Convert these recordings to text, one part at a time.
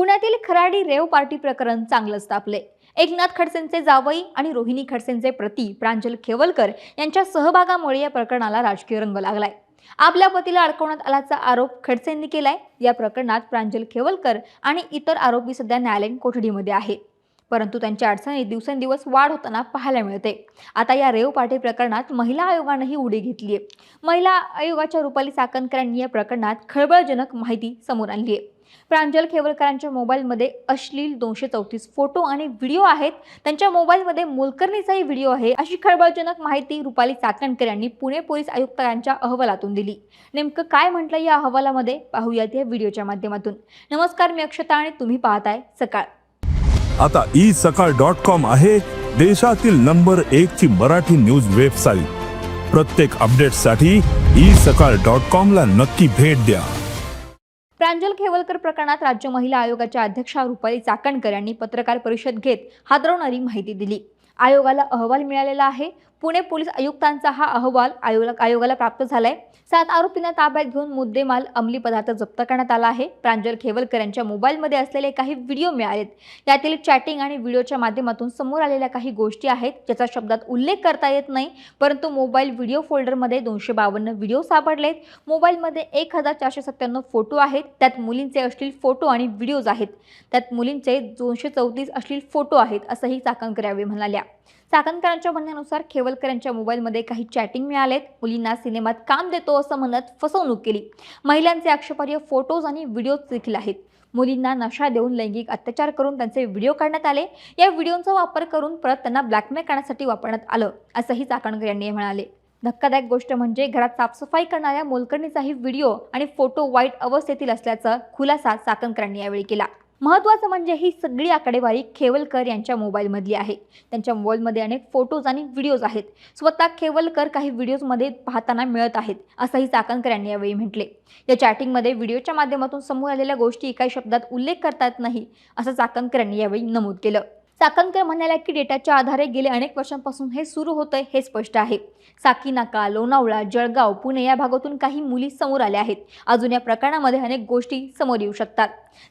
पुण्यातील Kharadi rave party प्रकरण चांगलंच तापले एकनाथ खडसेंचे जावई आणि रोहिणी खडसेंचे प्रती प्रांजल खेवलकर यांच्या सहभागामुळे या प्रकरणाला राजकीय रंग लागलाय. आपल्या पतीला अडकवण्यात आल्याचा आरोप खडसेंनी केलाय. या प्रकरणात प्रांजल खेवलकर आणि इतर आरोपी सध्या न्यायालयीन कोठडीमध्ये आहे. परंतु त्यांच्या अडचणीत दिवसेंदिवस वाढ होताना पाहायला मिळते. आता या रेव पार्टी प्रकरणात महिला आयोगानंही उडी घेतली आहे महिला आयोगाच्या रुपाली चाकणकर यांनी या प्रकरणात खळबळजनक माहिती समोर आणली आहे प्रांजल खेवलकरांच्या मोबाईलमध्ये अश्लील दोनशे चौतीस फोटो आणि व्हिडिओ आहेत. त्यांच्या मोबाईलमध्ये मोलकर्णीचाही व्हिडिओ आहे. अशी खळबळजनक माहिती रुपाली चाकणकर यांनी पुणे पोलीस आयुक्तांच्या अहवालातून दिली. नेमकं काय म्हटलं या अहवालामध्ये? पाहूयात या व्हिडिओच्या माध्यमातून. नमस्कार मी अक्षता आणि तुम्ही पाहताय सकाळ. आता ई सकाळ डॉट कॉम आहे देशातील नंबर एक ची मराठी न्यूज वेबसाईट. प्रत्येक अपडेटसाठी ई सकाळ डॉट कॉम ला नक्की भेट द्या. प्रांजल खेवलकर प्रकरणात राज्य महिला आयोगाच्या अध्यक्षा रुपाली चाकणकर यांनी पत्रकार परिषद घेत हादरवणारी माहिती दिली. आयोगाला अहवाल मिळालेला आहे. पुणे पोलीस आयुक्तांचा हा अहवाल आयोग आयोगाला प्राप्त झालाय. सात आरोपींना ताब्यात घेऊन मुद्देमाल अंमली पदार्थ जप्त करण्यात आला आहे. प्रांजल खेवलकर यांच्या मोबाईलमध्ये असलेले काही व्हिडिओ मिळालेत. त्यातील चॅटिंग आणि व्हिडिओच्या माध्यमातून समोर आलेल्या काही गोष्टी आहेत ज्याचा शब्दात उल्लेख करता येत नाही परंतु मोबाईल व्हिडिओ फोल्डरमध्ये दोनशे बावन्न व्हिडिओ सापडलेत. मोबाईलमध्ये एक हजार चारशे सत्त्याण्णव फोटो आहेत. त्यात मुलींचे अश्लील फोटो आणि व्हिडिओज आहेत. त्यात मुलींचे दोनशे चौतीस अश्लील फोटो आहेत असंही चाकणकर यावेळी म्हणाल्या. चाकणकरांच्या म्हणण्यानुसार खेवलकर यांच्या मोबाईलमध्ये काही चॅटिंग मिळालेत. मुलींना सिनेमात काम देतो असं म्हणत फसवणूक केली. महिलांचे आक्षेपार्ह फोटोज आणि व्हिडिओज देखील आहेत. मुलींना नशा देऊन लैंगिक अत्याचार करून त्यांचे व्हिडिओ काढण्यात आले. या व्हिडिओचा वापर करून परत त्यांना ब्लॅकमेल करण्यासाठी वापरण्यात आलं असंही चाकणकर यांनी म्हणाले. धक्कादायक गोष्ट म्हणजे घरात साफसफाई करणाऱ्या मोलकर्णीचाही व्हिडिओ आणि फोटो वाईट अवस्थेतील असल्याचा खुलासा चाकणकरांनी यावेळी केला. महत्त्वाचं म्हणजे ही सगळी आकडेवारी खेवलकर यांच्या मोबाईलमधली आहे. त्यांच्या मोबाईलमध्ये अनेक फोटोज आणि व्हिडिओज आहेत. स्वतः खेवलकर काही व्हिडिओजमध्ये पाहताना मिळत आहेत असंही चाकणकर यांनी यावेळी म्हटले. या चॅटिंगमध्ये व्हिडिओच्या माध्यमातून समोर आलेल्या गोष्टी एका शब्दात उल्लेख करता येत नाही असं चाकणकर यांनी यावेळी नमूद केलं. चाकणकर म्हणाल्या की डेटाच्या आधारे गेले अनेक वर्षांपासून हे सुरू होतंय हे स्पष्ट आहे. साकीनाका लोणावळा जळगाव पुणे या भागातून काही मुली समोर आल्या आहेत. अजून या प्रकरणामध्ये अनेक गोष्टी समोर येऊ शकतात.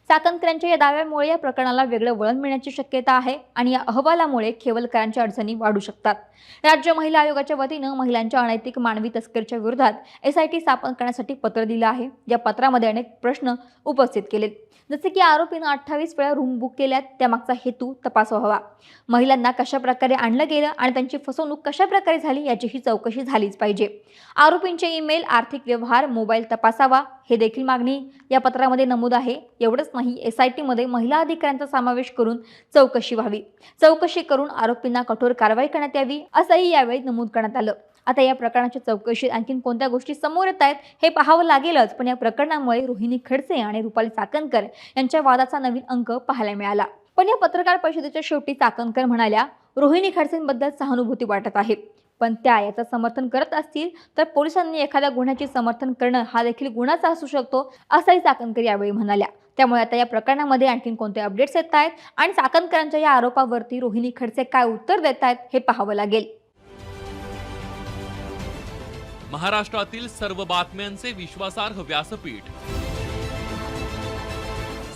चाकणकरांच्या या दाव्यामुळे या प्रकरणाला वेगळं वळण मिळण्याची शक्यता आहे आणि या अहवालामुळे खेवलकरांच्या अडचणी वाढू शकतात. राज्य महिला आयोगाच्या वतीनं महिलांच्या अनैतिक मानवी तस्करीच्या विरोधात एस आय टी स्थापन करण्यासाठी पत्र दिलं आहे. या पत्रामध्ये अनेक प्रश्न उपस्थित केलेत. जसे की आरोपीनं अठ्ठावीस वेळा रूम बुक केल्यात त्यामागचा हेतू तपासावा हवा महिलांना कशा प्रकारे आणलं गेलं आणि त्यांची फसवणूक कशा प्रकारे झाली याचीही चौकशी झालीच पाहिजे. आरोपींचे ईमेल आर्थिक व्यवहार मोबाईल तपासावा हे देखील मागणी या पत्रामध्ये नमूद आहे. एवढंच नाही एस आय टीमध्ये महिला अधिकाऱ्यांचा समावेश करून चौकशी व्हावी. चौकशी करून आरोपींना कठोर कारवाई करण्यात यावी असंही यावेळी नमूद करण्यात आलं. आता या प्रकरणाच्या चौकशीत आणखीन कोणत्या गोष्टी समोर येत आहेत हे पाहावं लागेलच पण या प्रकरणामुळे रोहिणी खडसे आणि रुपाली चाकणकर यांच्या वादाचा नवीन अंक पाहायला मिळाला. पण या पत्रकार परिषदेच्या शेवटी चाकणकर म्हणाल्या रोहिणी खडसेंबद्दल सहानुभूती वाटत आहे. पण त्या याचं समर्थन करत असतील तर पोलिसांनी एखाद्या गुन्ह्याचे समर्थन करणं हा देखील गुन्हाचा असू शकतो असंही चाकणकर यावेळी म्हणाल्या. त्यामुळे आता या प्रकरणामध्ये आणखीन कोणते अपडेट्स येत आहेत आणि चाकणकरांच्या या आरोपावरती रोहिणी खडसे काय उत्तर देत आहेत हे पाहावं लागेल. महाराष्ट्रातील सर्व बातम्यांचे विश्वासार्ह व्यासपीठ.